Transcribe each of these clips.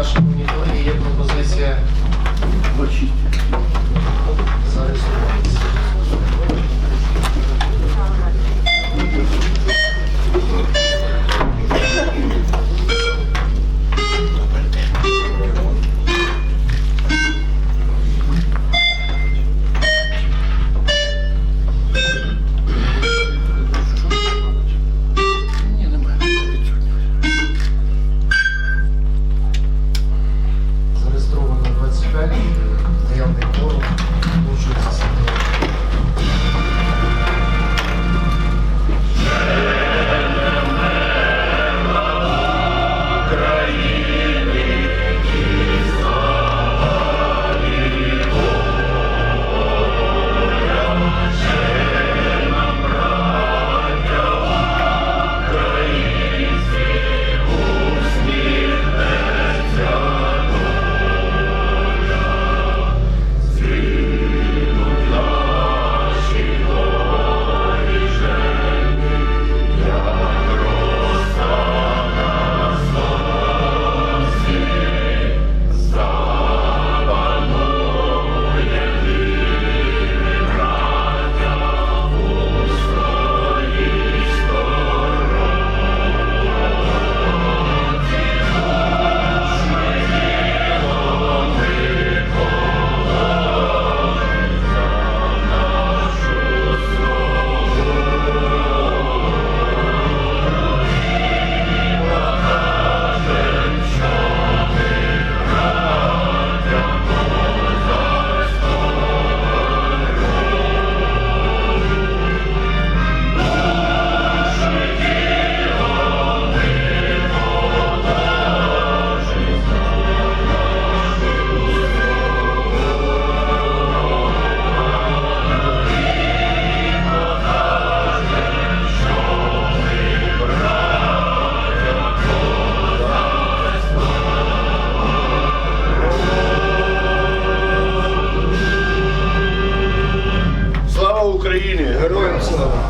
шановні колеги, є пропозиція зареєструватися.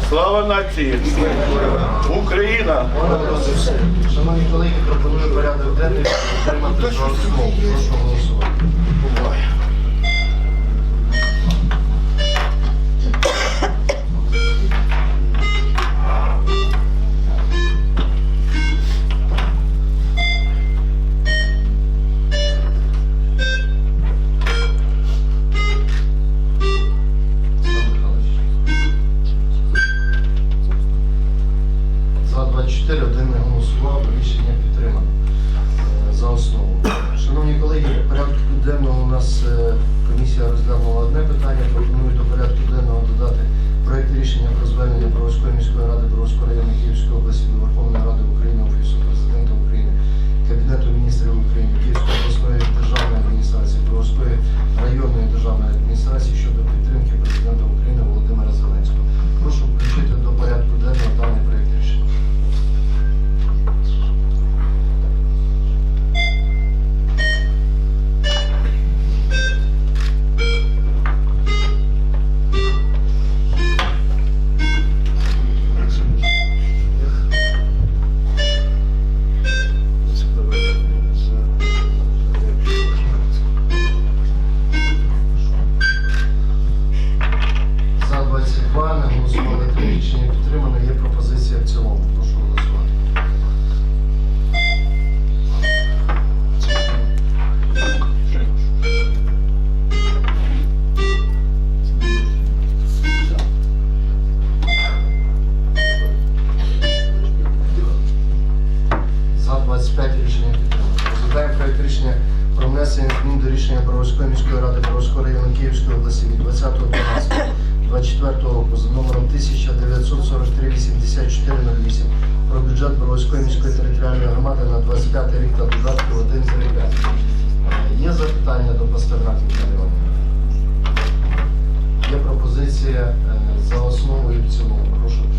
Слава! Нації! Україна! Шановні колеги, пропоную порядок денний. Прошу голосувати. Нас е, комісія розглянула одне питання. Пропоную до порядку денного додати проект рішення про звернення Броварської міської ради Броварського району Київської області до Верховної Ради України, Офісу Президента України, Кабінету міністрів України, Київської 25 рішення підтримано. Розглядаємо проект рішення про внесення змін до рішення Броварської міської ради Броварського району Київської області від 20.12.24 року за номером 1943-8408 про бюджет Броварської міської територіальної громади на 25 рік та додатки 1 3 5. Є запитання до Пастернака Віталія Є пропозиція е, за основу і в цілому. Прошу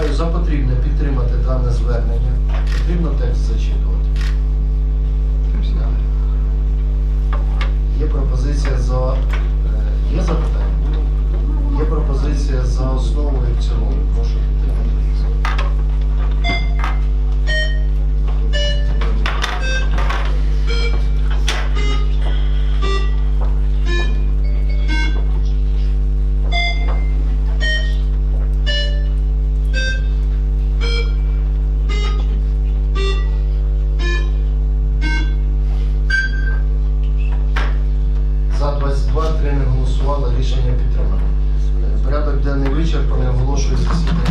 вважаю за потрібне підтримати дане звернення. Потрібно текст зачитувати. Є пропозиція за... Е, є запитання? Є пропозиція за основу і в цілому. Оголошую засідання.